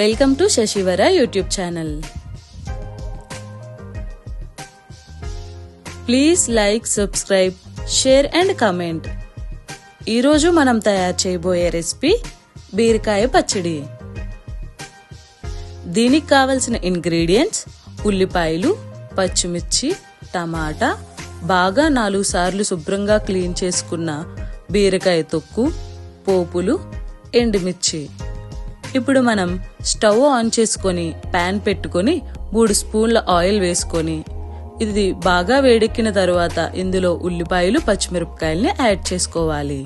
Welcome to Shashivara YouTube channel. Please like subscribe share and comment. ఈరోజు మనం తయారు చేయబోయే రెసిపీ బీరకాయ పచ్చడి. దీనికి కావలసిన ఇంగ్రీడియంట్స్ ఉల్లిపాయలు పచ్చిమిర్చి టమాటా బాగా నాలుగు సార్లు శుభ్రంగా క్లీన్ చేసుకున్న బీరకాయ తొక్కు పోపులు ఎండుమిర్చి. ఇప్పుడు మనం స్టవ్ ఆన్ చేసుకొని ప్యాన్ పెట్టుకొని మూడు స్పూన్ల ఆయిల్ వేసుకొని ఇది బాగా వేడెక్కిన తర్వాత ఇందులో ఉల్లిపాయలు పచ్చిమిరపకాయల్ని యాడ్ చేసుకోవాలి.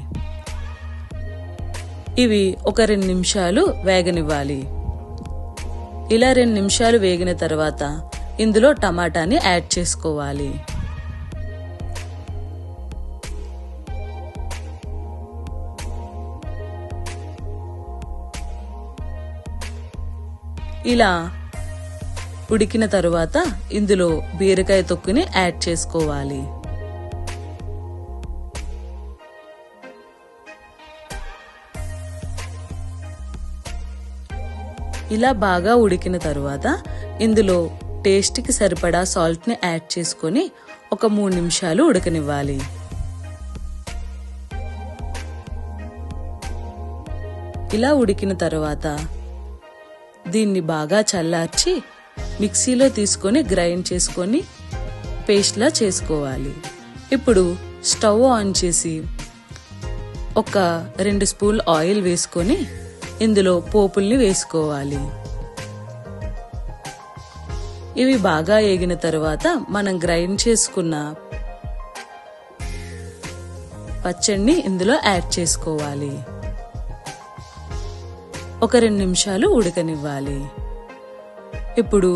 ఇవి ఒక రెండు నిమిషాలు వేగనివ్వాలి. ఇలా రెండు నిమిషాలు వేగిన తర్వాత ఇందులో టమాటాని యాడ్ చేసుకోవాలి. ఇలా ఉడికిన తరువాత ఇందులో బీరకాయ తొక్కుని యాడ్ చేసుకోవాలి. ఇలా బాగా ఉడికిన తరువాత ఇందులో టేస్ట్కి సరిపడా సాల్ట్ని యాడ్ చేసుకొని ఒక మూడు నిమిషాలు ఉడకనివ్వాలి. ఇలా ఉడికిన తరువాత దీన్ని బాగా చల్లార్చి మిక్సీలో తీసుకొని గ్రైండ్ చేసుకొని పేస్ట్లా చేసుకోవాలి. ఇప్పుడు స్టవ్ ఆన్ చేసి ఒక రెండు స్పూన్ ఆయిల్ వేసుకొని ఇందులో పోపుల్ని వేసుకోవాలి. ఇవి బాగా ఏగిన తర్వాత మనం గ్రైండ్ చేసుకున్న పచ్చడిని ఇందులో యాడ్ చేసుకోవాలి. ఒక రెండు నిమిషాలు ఉడకనివ్వాలి. ఇప్పుడు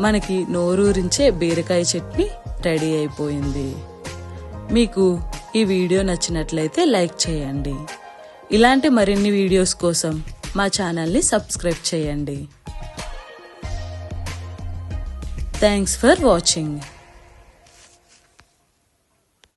మనకి నోరూరించే బీరకాయ చట్నీ రెడీ అయిపోయింది. మీకు ఈ వీడియో నచ్చినట్లయితే లైక్ చేయండి. ఇలాంటి మరిన్ని వీడియోస్ కోసం మా ఛానల్ని సబ్స్క్రైబ్ చేయండి. Thanks for watching.